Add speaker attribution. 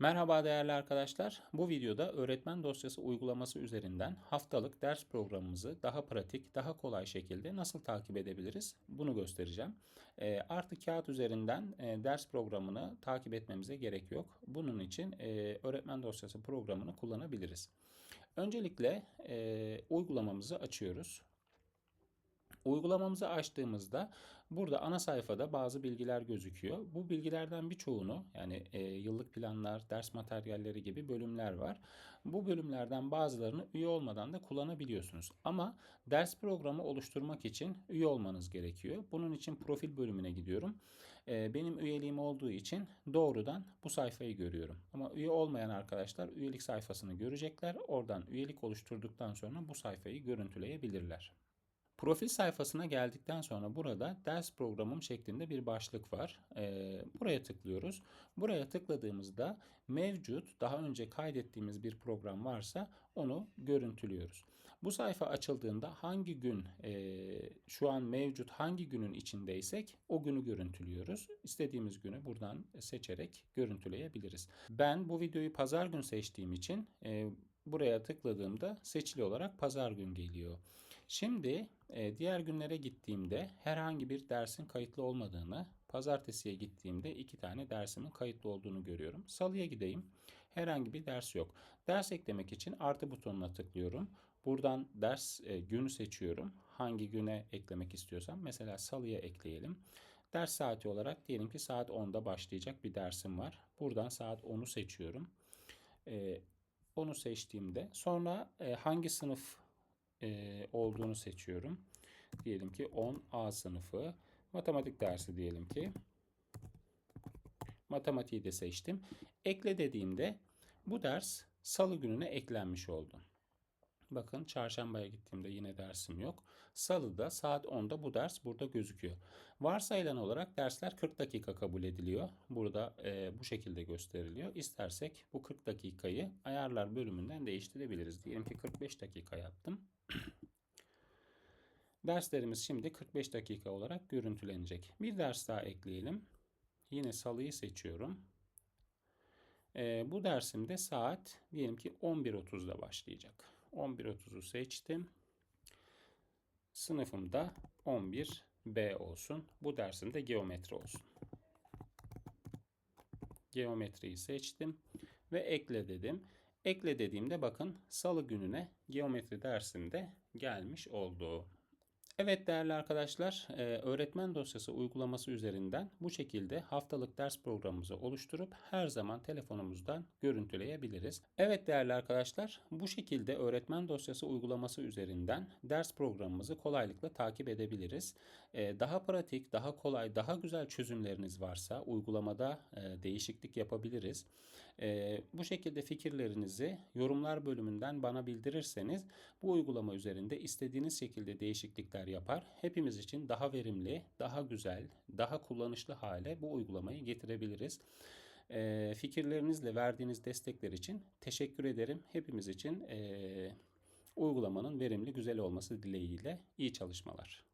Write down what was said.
Speaker 1: Merhaba değerli arkadaşlar. Bu videoda öğretmen dosyası uygulaması üzerinden haftalık ders programımızı daha pratik, daha kolay şekilde nasıl takip edebiliriz? Bunu göstereceğim. E, artık kağıt üzerinden e, ders programını takip etmemize gerek yok. Bunun için e, öğretmen dosyası programını kullanabiliriz. Öncelikle e, uygulamamızı açıyoruz. Uygulamamızı açtığımızda burada ana sayfada bazı bilgiler gözüküyor. Bu bilgilerden birçoğunu yani e, yıllık planlar, ders materyalleri gibi bölümler var. Bu bölümlerden bazılarını üye olmadan da kullanabiliyorsunuz. Ama ders programı oluşturmak için üye olmanız gerekiyor. Bunun için profil bölümüne gidiyorum. E, benim üyeliğim olduğu için doğrudan bu sayfayı görüyorum. Ama üye olmayan arkadaşlar üyelik sayfasını görecekler. Oradan üyelik oluşturduktan sonra bu sayfayı görüntüleyebilirler. Profil sayfasına geldikten sonra burada ders programım şeklinde bir başlık var. Ee, buraya tıklıyoruz. Buraya tıkladığımızda mevcut daha önce kaydettiğimiz bir program varsa onu görüntülüyoruz. Bu sayfa açıldığında hangi gün e, şu an mevcut hangi günün içindeysek o günü görüntülüyoruz. İstediğimiz günü buradan seçerek görüntüleyebiliriz. Ben bu videoyu pazar gün seçtiğim için e, buraya tıkladığımda seçili olarak pazar gün geliyor. Şimdi diğer günlere gittiğimde herhangi bir dersin kayıtlı olmadığını, pazartesiye gittiğimde iki tane dersimin kayıtlı olduğunu görüyorum. Salıya gideyim. Herhangi bir ders yok. Ders eklemek için artı butonuna tıklıyorum. Buradan ders e, günü seçiyorum. Hangi güne eklemek istiyorsam. Mesela salıya ekleyelim. Ders saati olarak diyelim ki saat 10'da başlayacak bir dersim var. Buradan saat 10'u seçiyorum. E, onu seçtiğimde sonra e, hangi sınıf e, olduğunu seçiyorum. Diyelim ki 10A sınıfı. Matematik dersi diyelim ki. Matematiği de seçtim. Ekle dediğimde bu ders salı gününe eklenmiş oldu. Bakın çarşambaya gittiğimde yine dersim yok. Salıda saat 10'da bu ders burada gözüküyor. Varsayılan olarak dersler 40 dakika kabul ediliyor. Burada e, bu şekilde gösteriliyor. İstersek bu 40 dakikayı ayarlar bölümünden değiştirebiliriz. Diyelim ki 45 dakika yaptım. Derslerimiz şimdi 45 dakika olarak görüntülenecek. Bir ders daha ekleyelim. Yine salıyı seçiyorum. E, bu dersimde saat diyelim ki 11.30'da başlayacak. 11.30'u seçtim. Sınıfımda 11B olsun. Bu dersimde geometri olsun. Geometriyi seçtim ve ekle dedim. Ekle dediğimde bakın salı gününe geometri dersinde gelmiş oldu. Evet değerli arkadaşlar, e, öğretmen dosyası uygulaması üzerinden bu şekilde haftalık ders programımızı oluşturup her zaman telefonumuzdan görüntüleyebiliriz. Evet değerli arkadaşlar, bu şekilde öğretmen dosyası uygulaması üzerinden ders programımızı kolaylıkla takip edebiliriz. E, daha pratik, daha kolay, daha güzel çözümleriniz varsa uygulamada e, değişiklik yapabiliriz. Bu şekilde fikirlerinizi yorumlar bölümünden bana bildirirseniz bu uygulama üzerinde istediğiniz şekilde değişiklikler yapar. Hepimiz için daha verimli, daha güzel, daha kullanışlı hale bu uygulamayı getirebiliriz. E, fikirlerinizle verdiğiniz destekler için teşekkür ederim. Hepimiz için e, uygulamanın verimli, güzel olması dileğiyle iyi çalışmalar.